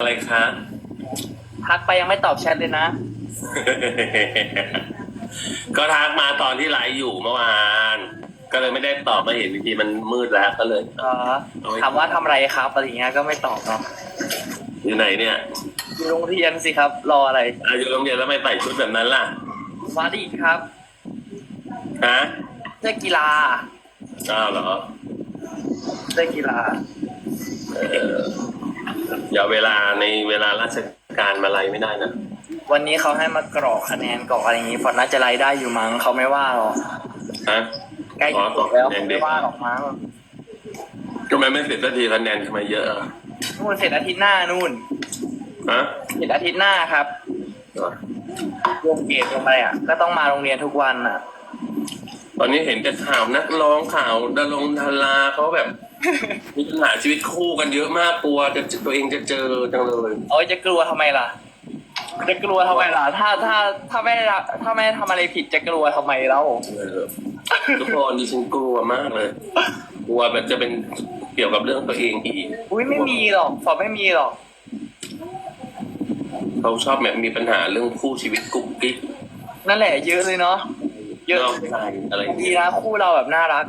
อะไรคะทักไปยังไม่ตอบแชทเลยนะ ก็ทักมาตอนที่ไลฟ์อยู่เมื่อวาน ก็เลยไม่ได้ตอบมาเห็นทีมันมืดแล้วก็เลยเออถามว่าทำอะไรครับอะไรอย่างเงี้ยก็ไม่ตอบเนาะอยู่ไหนเนี่ยอยู่โรงเรียนสิครับ รออะไรอาอยู่โรงเรียนแล้วไม่ใส่ชุดแบบนั้นล่ะวาดีครับฮะเสื้อกีฬาอ้าวเหรอเสื้อกีฬาเออ อย่าเวลาในเวลาราชการมาไลฟ์ไม่ได้นะ วันนี้เขาให้มากรอกคะแนนกรอกอะไรอย่างงี้ฟอร์ดน่าจะไล่ได้อยู่มั้งเขาไม่ว่าหรอกฮะใกล้อ๋อจะจบแล้วกรอกคะแนนเด็ไม่กว่าหรอกมั้งทำไมไม่เสร็จสักทีคะแนนทำไมเยอะอะนู่นเสร็จอาทิตย์หน้านู่นฮะเสร็จอาทิตย์หน้าครับรวมเกรดลงไปอะ ก็ต้องมาโรงเรียนทุกวันอะ ตอนนี้เห็นแต่ข่าวนักร้องข่าวดารงดาราเขาแบบ มีปัญหาชีวิตคู่กันเยอะมากกลัวจะตัวเองจะเจอจังเลยโอ้ยจะกลัวทำไมล่ะ จะกลัวทำไมล่ะ ถ้าถ้าถ้าไม่ได้รับถ้าไม่ได้ทำอะไรผิดจะกลัวทำไมเล่าเออทุกคนดิฉันกลัวมากเลย กลัวแบบจะเป็นเกี่ยวกับเรื่องตัวเองอีกอุ้ยไม่มีหรอกฟอร์ดไม่มีหรอก เขาชอบแบบมีปัญหาเรื่องคู่ชีวิตกุ๊กกิ๊กนั่นแหละเยอะเลยเนาะเยอะนอกใจอะไรอย่างดีเงี้ยนะคู่เราแบบน่ารัก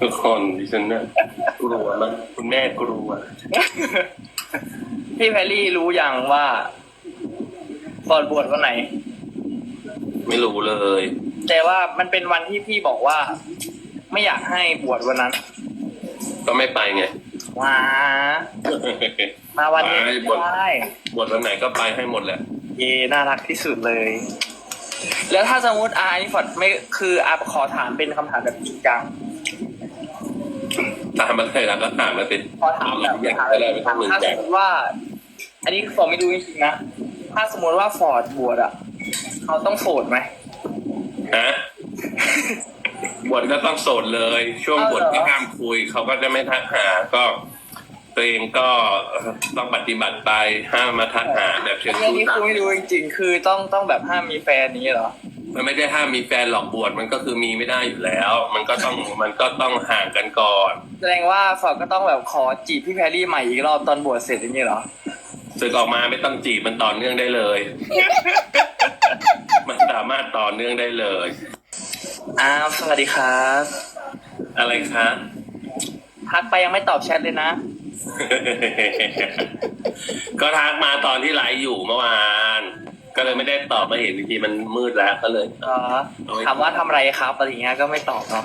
ทุกคนดิฉันเนี่ยกลัวมากคุณแม่กลัวพี่แพรรี่รู้ยังว่าฟอร์ดบวชวันไหน ไม่รู้เลย แต่ว่ามันเป็นวันที่พี่บอกว่า ไม่อยากให้บวชวันนั้น ก็ไม่ไปไงว้ามาวันนี้ไปไม่บวชได้บทวันไหนก็ไปให้หมดแหละเยน่ารักที่สุดเลย แล้วถ้าสมมติอานี่ฟอร์ดไม่คืออาขอถามเป็นคำถามแบบจริงจัง ตามมาเลยแล้วก็ถามมาเป็นขอถามแบบอยากถามได้ไม่ต้องมึงถ้าแจสกมมติว่า อันนี้ฟอร์ดไม่รู้จริงๆนะ ถ้าสมมติว่าฟอร์ดบวชอะ เขาต้องโสดไหม ฮะบทก็ต้องโสดเลย ช่วงเอาบเหรทอที่ห้ามคุย เขาก็จะไม่ทักหาก็ ตัวเองก็ต้องปฏิบัติไปห้ามมาทักหาแบบเชิงเรื่องชู้นี้สาคือวไม่รู้จริงๆ คือต้องต้องแบบห้ามมีแฟนนี้เหรอ มันไม่ได้ห้ามมีแฟนหลอกบวชมันก็คือมีไม่ได้อยู่แล้ว มันก็ต้องมันก็ต้องห่างกันก่อน แสดงว่าฟอร์ดก็ต้องแบบขอจีบพี่แพรรี่ใหม่อีกรอบตอนบวชเสร็จอย่างนี้เหรอสึกออกมาไม่ต้องจีบมันต่อเนื่องได้เลย มันสามารถต่อเนื่องได้เลยอ้าวสวัสดีครับ อะไรคะทักไปยังไม่ตอบแชทเลยนะ ก็ทักมาตอนที่ไลฟ์อยู่เมื่อวาน ก็เลยไม่ได้ตอบมาเห็นทีมันมืดแล้วก็เลยเออถามว่าทำอะไรครับอะไรอย่างเงี้ยก็ไม่ตอบเนาะ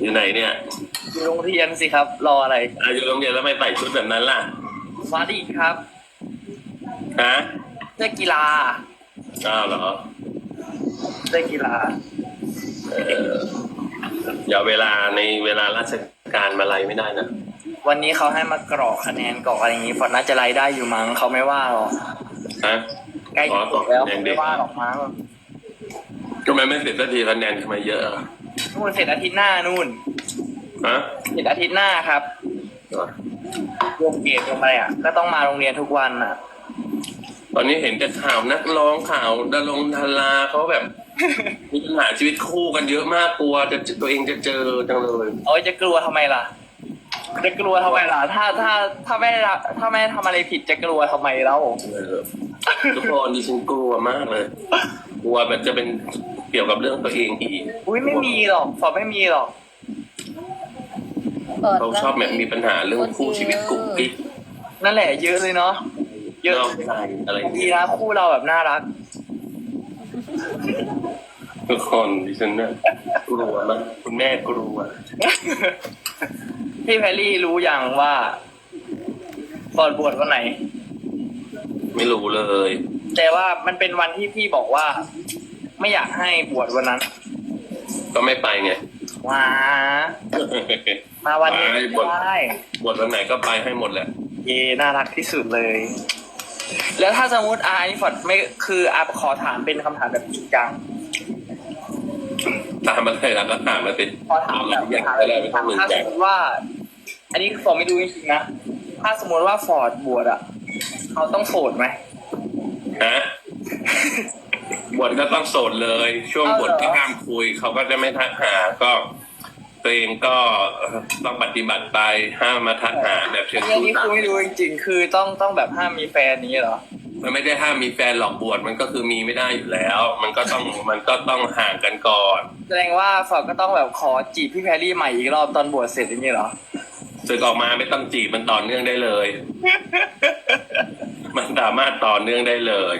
อยู่ไหนเนี่ยอยู่โรงเรียนสิครับ รออะไรอาอยู่โรงเรียนแล้วไม่ใส่ชุดแบบนั้นล่ะวาดีครับฮะเสื้อกีฬาอ้าวเหรอเสื้อกีฬาเอออย่าเวลาในเวลาราชการมาไลฟ์ไม่ได้นะวันนี้เขาให้มากรอกคะแนนกรอกอะไรอย่างงี้ฟอร์ดน่าจะไล่ได้อยู่มั้งเขาไม่ว่าหรอกฮะใกล้อ๋จะอจบแล้วกรอกคะแนนเด็ไม่ก ว่าหรอกมั้งทำไมไม่เสร็จสักทีคะแนนทำไมเยอะอะนู่นเสร็จอาทิตย์หน้านู่นฮะเสร็จอาทิตย์หน้าครับรวมเกรดลงไปอะ ก็ต้องมาโรงเรียนทุกวันอะ ตอนนี้เห็นแต่ข่าวนักร้องข่าวดารงดาราเขาแบบ มีปัญหาชีวิตคู่กันเยอะมากกลัวจะตัวเองจะเจอจังเลยโอ้ยจะกลัวทำไมล่ะ จะกลัวทำไมล่ะ ถ้าถ้าถ้าไม่ได้รับถ้าไม่ได้ทำอะไรผิดจะกลัวทำไมเล่าเออ ทุกคนดิฉันกลัวมากเลย กลัวแบบจะเป็นเกี่ยวกับเรื่องตัวเองอีกอุ้ยไม่มีหรอกฟอร์ดไม่มีหรอกเขาชอบแบบมีปัญหาเรื่องคู่ชีวิตกุ๊กกิ๊กนั่นแหละเยอะเลยเนาะเยอะนอกใจอะไรอย่างดีเงี้ยนะคู่เราแบบน่ารัก ทุกคนดิฉันเนี่ยกลัวมากคุณแม่กลัวพี่แพรรี่รู้ยังว่าฟอร์ดบวชวันไหน ไม่รู้เลย แต่ว่ามันเป็นวันที่พี่บอกว่า ไม่อยากให้บวชวันนั้นก็ไม่ไปไงว้ามาวันนี้ไปไม่บวชได้บทวันไหนก็ไปให้หมดแหละเยน่ารักที่สุดเลย แล้วถ้าสมมติอาอันนี้ฟอร์ดไม่คืออาขอถามเป็นคำถามแบบจริงจังตามมาเลยแล้วก็ถามมาเป็นขอถามแบบอยากได้อะไรไม่ต้องมึงถ้าแจสกมมติว่า อันนี้ฟอร์ดไม่รู้จริงๆนะถ้าสมมติว่าฟอร์ดบวชอะ เขาต้องโสดไหมฮะบทก็ต้องโสดเลย ช่วงเอาบเหรอทที่ห้ามคุย เขาก็จะไม่ทักหาก็ตตัวเองก็ต้องปฏิบัติไปห้ามมาทักหาแบบเชิงเรื่องชู้นี้สาคือวไม่รู้จริงๆคือต้องต้องแบบห้ามมีแฟนนี้เหรอมันไม่ได้ห้ามมีแฟนหลอกบวชมันก็คือมีไม่ได้อยู่แล้ว มันก็ต้องมันก็ต้องห่างกันก่อนแสดงว่าฟอร์ดก็ต้องแบบขอจีบพี่แพรรี่ใหม่อีกรอบตอนบวชเสร็จอย่างนี้เหรอสึกออกมาไม่ต้องจีบมันต่อเนื่องได้เลย มันสามารถต่อเนื่องได้เลย